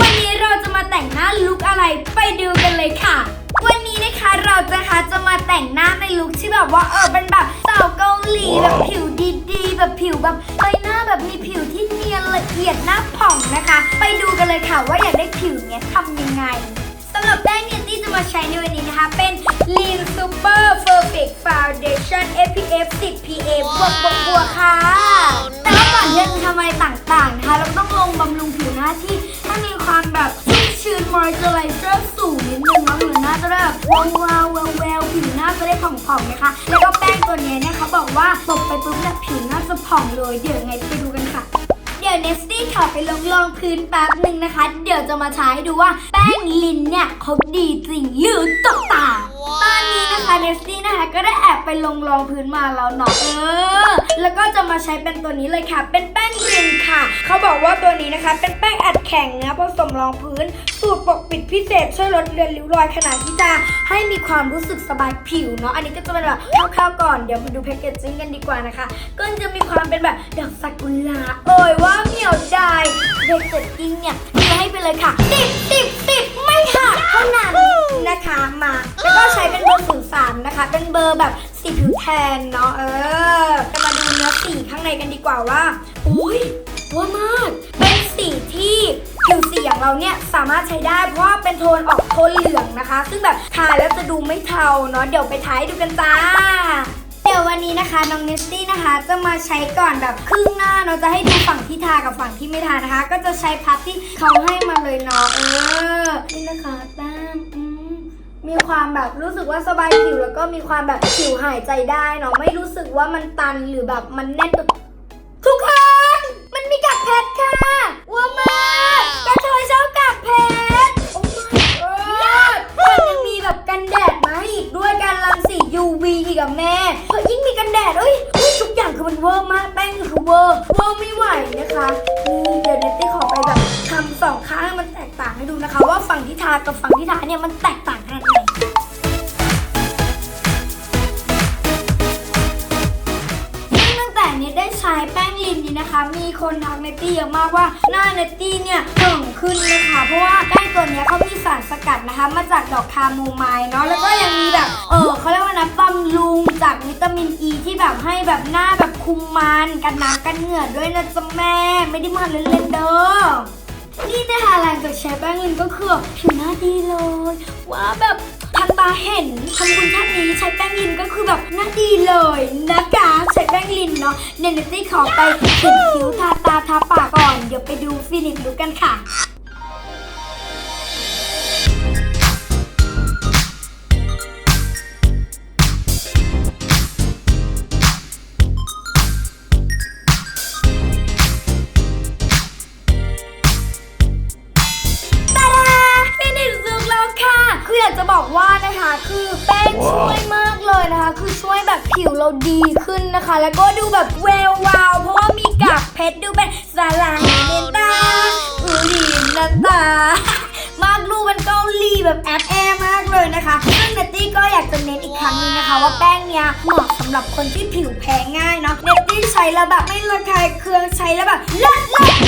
วันนี้เราจะมาแต่งหน้าลุคอะไรไปดูกันเลยค่ะ วันนี้นะคะเราจะคะจะมาแต่งหน้าในลุคที่แบบว่าเออเป็นแบบสาวเกาหลีแบบผิวดีๆ แบบผิวแบบใบหน้าแบบมีผิวที่เนียนละเอียดหน้าผ่องนะคะ ไปดูกันเลยค่ะว่าอยากได้ผิวเนี้ยทำยังไงสำหรับแป้งเนี่ยที่จะมาใช้ในวันนี้นะคะ เป็น Lean Super Perfect Foundation SPF 10 PA บวกบวกบวกค่ะ แต่ว่าก่อนที่จะทำอะไรต่างๆนะคะเราต้องลงบำรุงผิวหน้าที่ให้มีความแบบชุ่มชื้น moisturizer สูงนิดนึงเนาะผิวหน้าจะได้แบบวาววาวแววแววผิวหน้าจะได้ผ่องๆนะคะ แล้วก็แป้งตัวนี้เนี่ยเขาบอกว่าตบไปปุ๊บเนี่ยผิวหน้าจะผ่องเลย เดี๋ยวยังไงไปดูกันค่ะเดี๋ยวเนสตี้ขอไปลองลองพื้นแป๊บหนึ่งนะคะ เดี๋ยวจะมาใช้ให้ดูว่าแป้งลินเนี่ยเขาดีจริงหรือตกตา ตอนนี้นะคะเนสตี้นะคะ ก็ได้แอบไปลงลองพื้นมาแล้วเนาะเออ แล้วก็จะมาใช้เป็นตัวนี้เลยค่ะ เป็นแป้งลินค่ะ เขาบอกว่าตัวนี้นะคะ เป็นแป้งอัดแข็งนะผสมรองพื้น สูตรปกปิดพิเศษ ช่วยลดเลือนริ้วรอยขนาดที่จะให้มีความรู้สึกสบายผิวเนาะอันนี้ก็จะเป็นแบบคร่าวๆก่อนเดี๋ยวมาดูแพคเกจจิ้งกันดีกว่านะคะ ก็จะมีความเป็นแบบดอกซากุระเอ่ยว่าเหนียวดา ยแพคเกจจิ้งเนี่ยมีให้ไปเลยค่ะ ติดติดติดไม่หักเท่านั้นนะคะมาแล้วก็ใช้เป็นเบอร์ศูนย์สามนะคะ เป็นเบอร์แบบสีผิวแทนเนาะเออจะมาดูเนื้อสีข้างในกันดีกว่าว่า อุ้ยว่ามาก เป็นสีที่ผิวสีอย่างเราเนี่ยสามารถใช้ได้เพราะว่าเป็นโทนออกโทนเหลืองนะคะ ซึ่งแบบทาแล้วจะดูไม่เทาเนาะเดี๋ยวไปทายดูกันจ้า นนี้นะคะน้องเนสตี้นะคะ จะมาใช้ก่อนแบบครึ่งหน้าเนาะจะให้ดูฝั่งที่ทากับฝั่งที่ไม่ทานะคะ ก็จะใช้พัดที่เขาให้มาเลยเนาะเออนี่นะคะแต้มอืมมีความแบบรู้สึกว่าสบายผิวแล้วก็มีความแบบผิวหายใจได้เนาะไม่รู้สึกว่ามันตันหรือแบบมันแน่น วีอีกอะแม่เพราะยิ่งมีกันแดดเอ้ยทุกอย่างคือมันเวอร์มากแป้งคือเวอร์เวอร์ไม่ไหวนะคะนี่เดี๋ยวเนตตี้ขอไปแบบทำสองข้างให้มันแตกต่างให้ดูนะคะ ว่าฝั่งที่ทากับฝั่งที่ทาเนี่ยมันแตกต่างขนไหนซึ่งตั้งแต่เนตได้ใช้แป้งลินนี้นะคะ มีคนทักเนตตี้เยอะมากว่าหน้าเนตตี้เนี่ยเพิ่งขึ้นนะคะเพราะว่าแป้งตัวเนี้ยเขา สารสกัดนะคะ มาจากดอกคาโมไมล์เนาะแล้วก็ยังมีแบบเออเขาเรียกว่านะบำรุงจากวิตามินอ e ีที่แบบให้แบบหน้าแบบคุมมันกันน้ำกันเหงื่อด้วยนะจ๊ะแม่ ไม่ได้มาเล่นๆเด้อนี่นะคะหลังจากใช้แป้งลินก็คือผิวหน้าดีเลยว่าแบบทันตาเห็นทำคุณชาตินี้ใช้แป้งลินก็คือแบบหน้าดีเลยนะคะใช้แป้งลินเนาะเนเนตี้ขอไปเขียนคิ้วทาตาทาปากก่อน เดี๋ยวไปดูฟินิชลุกกันค่ะากจะบอกว่านะคะคือแป้งช่วยมากเลยนะคะ คือช่วยแบบผิวเราดีขึ้นนะคะ แล้วก็ดูแบบแวววาว เพราะว่ามีกากเพชรดูเป็นสาลายเนนตาอูรีนันตามากดูเป็นเกาหลีแบบแอปแอมากเลยนะคะซึ่งเนตตี้ก็อยากจะเน้นอีกครั้งนึงนะคะ ว่าแป้งเนี้ยเหมาะสำหรับคนที่ผิวแพ้ง่ายเนาะ เนตตี้ใช้แล้วแบบไม่ระคายเคืองใช้แล้วแบบเลิศเลิศ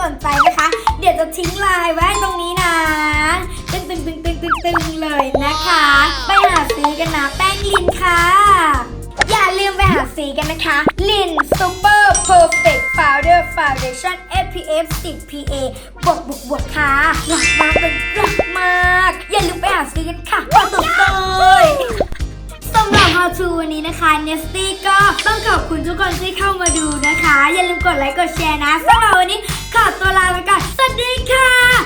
สนใจนะคะ เดี๋ยวจะทิ้งไลน์ไว้ตรงนี้นะตึงตึงตึงตึงตึงตึงเลยนะคะ ไปหาซื้อกันนะแป้งลินค่ะ อย่าลืมไปหาสีกันนะคะลิน Super Perfect Powder Foundation SPF 10 PA บวกบวกบวกค่ะรักมากเป็นรักมาก อย่าลืมไปหาซื้อกันค่ะต่อต่อเลย How to วันนี้นะคะเนสตี้ก็ต้องขอบคุณทุกคนที่เข้ามาดูนะคะ อย่าลืมกดไลค์กดแชร์นะสำหรับวันนี้ขอตัวลาไปก่อนสวัสดีค่ะ